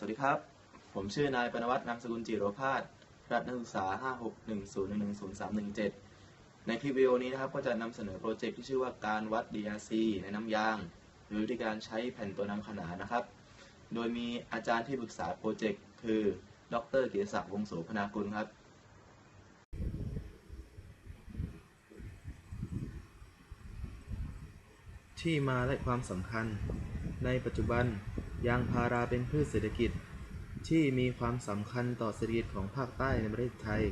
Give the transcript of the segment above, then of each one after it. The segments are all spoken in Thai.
สวัสดีครับ ผมชื่อนายปนวัฒน์นามสกุลจิโรพาสรับนักศึกษา 561011037ในคลิปวิดีโอนี้นะครับ ก็จะนำเสนอโปรเจกต์ที่ชื่อว่าการวัด DRC ในน้ำยางโดยวิธีการใช้แผ่นตัวนำขนานนะครับ โดยมีอาจารย์ที่ปรึกษาโปรเจกต์คือ ดรเกียรติศักดิ์วงศ์โสพนากุลครับที่มาและความสำคัญ ในปัจจุบัน ยางพาราเป็นพืชเศรษฐกิจ ที่มีความสำคัญต่อเศรษฐกิจของภาคใต้ในประเทศไทย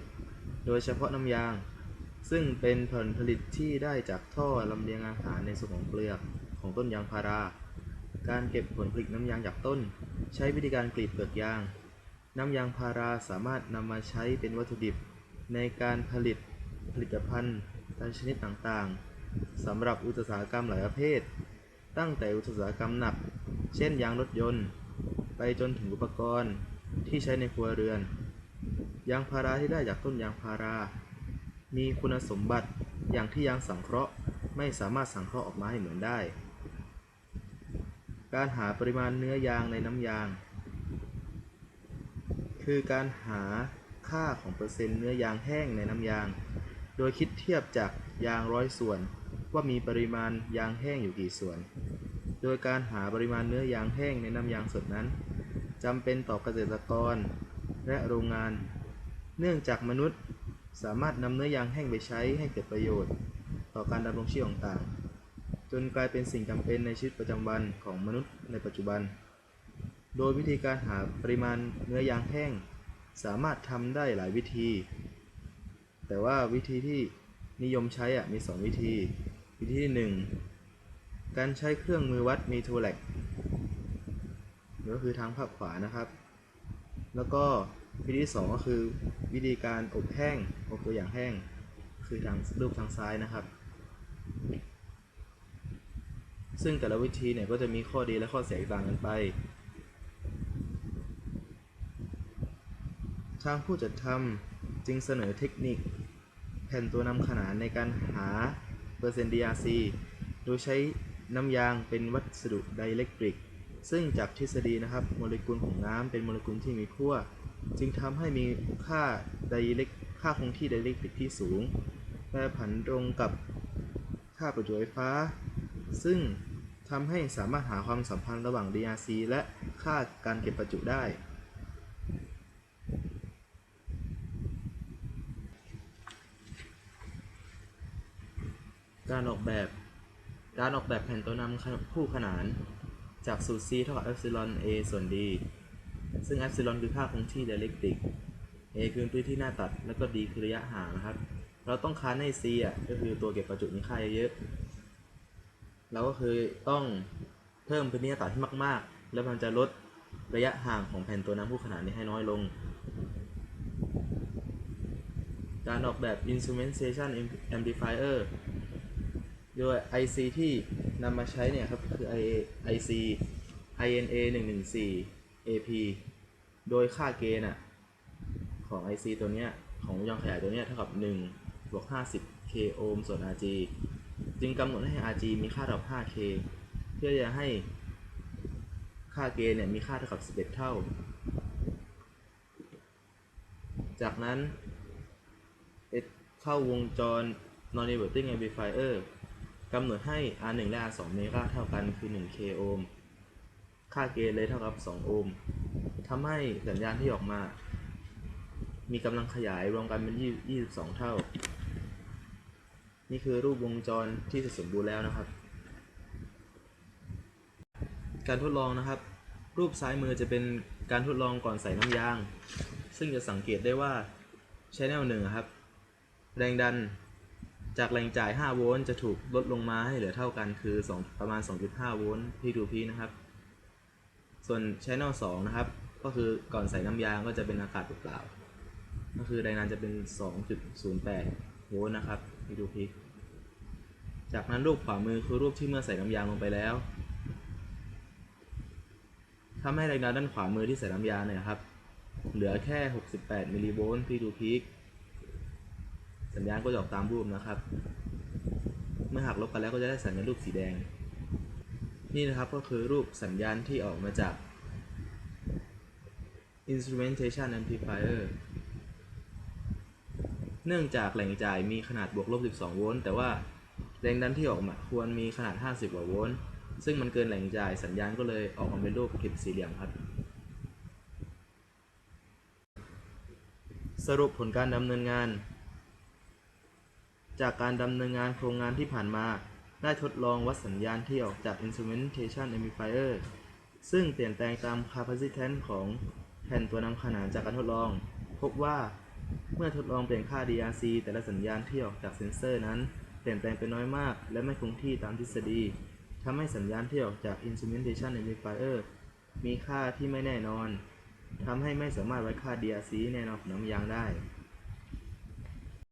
โดยเฉพาะน้ำยาง ซึ่งเป็นผลผลิตที่ได้จากท่อลำเลียงอาหารในส่วนของเปลือกของต้นยางพารา การเก็บผลผลิตน้ำยางจากต้น ใช้วิธีการกรีดเปลือกยาง น้ำยางพาราสามารถนำมาใช้เป็นวัตถุดิบ ในการผลิตผลิตภัณฑ์ตามชนิดต่างๆสำหรับอุตสาหกรรมหลายประเภท ตั้งแต่อุตสาหกรรมหนัก เช่นยางรถยนต์ ไปจนถึงอุปกรณ์ที่ใช้ในครัวเรือน ยางพาราที่ได้จากต้นยางพารา มีคุณสมบัติอย่างที่ยางสังเคราะห์ไม่สามารถสังเคราะห์ออกมาให้เหมือนได้ การหาปริมาณเนื้อยางในน้ำยาง คือการหาค่าของเปอร์เซ็นต์เนื้อยางแห้งในน้ำยาง โดยคิดเทียบจากยางร้อยส่วน ว่ามีปริมาณยางแห้งอยู่กี่ส่วน ดยการหาปริมาณเนื้อยางแห้งในน้ำยางสดนั้นจำเป็นต่อเกษตรกรและโรงงาน เนื่องจากมนุษย์สามารถนำเนื้อยางแห้งไปใช้ให้เกิดประโยชน์ ต่อการดำรงชีพต่างๆ จนกลายเป็นสิ่งจำเป็นในชีวิตประจำวันของมนุษย์ในปัจจุบัน โดยวิธีการหาปริมาณเนื้อยางแห้ง สามารถทำได้หลายวิธี แต่ว่าวิธีที่นิยมใช้มี 2 วิธี วิธีที่ 1 การใช้เครื่องมือวัดมีโทแลกก็คือทางภาพขวานะครับ แล้วก็วิธีที่2ก็คือวิธีการอบแห้งอบตัวอย่างแห้ง คือทางรูปทางซ้ายนะครับ ซึ่งแต่ละวิธีเนี่ยก็จะมีข้อดีและข้อเสียต่างกันไป ทางผู้จัดทำจึงเสนอเทคนิค แผ่นตัวนำขนานในการหาเปอร์เซ็นต์ DRC โดยใช้ น้ำยางเป็นวัสดุไดอิเล็กทริก ซึ่งจากทฤษฎีนะครับโมเลกุลของน้ำเป็นโมเลกุลที่มีขั้วจึงทำให้มีค่าไดอิเล็กค่าคงที่ไดอิเล็กทริกที่สูงแปรผันตรงกับค่าประจุไฟฟ้า ซึ่งทำให้สามารถหาความสัมพันธ์ระหว่าง DRC และค่าการเก็บประจุได้ การออกแบบ การออกแบบแผ่นตัวนำคู่ขนานจากสูตร c เท่ากับเอ p ซิลอน a ส่วน d ซึ่งเอ p ซิลอนคือค่าคงที่ไดอิเล็กติก a คือพื้นที่หน้าตัด แล้วก็ d คือระยะห่างนะครับ เราต้องค้านให้ c อะ ก็คือตัวเก็บประจุมีค่าเยอะๆเราก็คือต้องเพิ่มพื้นที่หน้าตัดให้มากๆ แล้วมันจะลดระยะห่างของแผ่นตัวนำคู่ขนานนี้ให้น้อยลง การออกแบบ instrumentation amplifier โดย IC ที่นำมาใช้เนี่ยครับคือ IC INA 114 AP โดยค่าเกณฑ์อะของ IC ตัวเนี้ยของยางขยายตัวเนี้ยเท่ากับ1บวก50 k โอห์มส่วน RG จึงกำหนดให้ RG มีค่าเท่ากับ 5k เพื่อจะให้ค่าเกณฑ์เนี่ยมีค่าเท่ากับ 11 เท่า จากนั้นเข้าวงจร non inverting amplifier กำหนดให้ R1 และ R2 มีค่าเท่ากันคือ 1k โอห์ม ค่าเกณฑ์เลยเท่ากับ 2 โอห์มทำให้สัญญาณที่ออกมา มีกำลังขยายรวมกันเป็น 22 เท่า นี่คือรูปวงจรที่เสร็จสมบูรณ์แล้วนะครับ การทดลองนะครับ รูปซ้ายมือจะเป็นการทดลองก่อนใส่น้ำยาง ซึ่งจะสังเกตได้ว่า Channel 1อะครับ แรงดัน จากแรงจ่าย 5 โวลต์จะถูกลดลงมาให้เหลือเท่ากันคือ 2 ประมาณ 2.5 โวลต์ P2P นะครับ ส่วน Channel 2 นะครับ ก็คือก่อนใส่น้ำยางก็จะเป็นอากาศเปล่า ก็คือแรงดันจะเป็น 2.08 โวลต์นะครับ P2P จากนั้นรูปขวามือคือรูปที่เมื่อใส่น้ำยางลงไปแล้วทำให้แรงดันด้านขวามือที่ใส่น้ำยางเนี่ยครับ เหลือแค่ 68 มิลลิโวลต์ P2P สัญญาณก็จะออกตามรูปนะครับ เมื่อหักลบกันแล้วก็จะได้สัญญาณรูปสีแดง นี่นะครับก็คือรูปสัญญาณที่ออกมาจาก instrumentation amplifier เนื่องจากแหล่งจ่ายมีขนาดบวกลบ 12 โวลต์ แต่ว่าแรงดันที่ออกมาควรมีขนาด 50 กว่าโวลต์ ซึ่งมันเกินแหล่งจ่ายสัญญาณก็เลยออกมาเป็นรูปกริดสี่เหลี่ยมครับ สรุปผลการดำเนินงาน จากการดำเนินงานโครงงานที่ผ่านมา ได้ทดลองวัดสัญญาณที่ออกจาก instrumentation amplifier ซึ่งเปลี่ยนแปลงตาม capacitance ของแผ่นตัวนำขนานจากการทดลอง พบว่าเมื่อทดลองเปลี่ยนค่า DRC แต่ละสัญญาณที่ออกจากเซ็นเซอร์นั้น เปลี่ยนแปลงไปน้อยมาก และไม่คงที่ตามทฤษฎีทำให้สัญญาณที่ออกจาก instrumentation amplifier มีค่าที่ไม่แน่นอนทำให้ไม่สามารถวัดค่า DRC แน่นอนของน้ำยางได้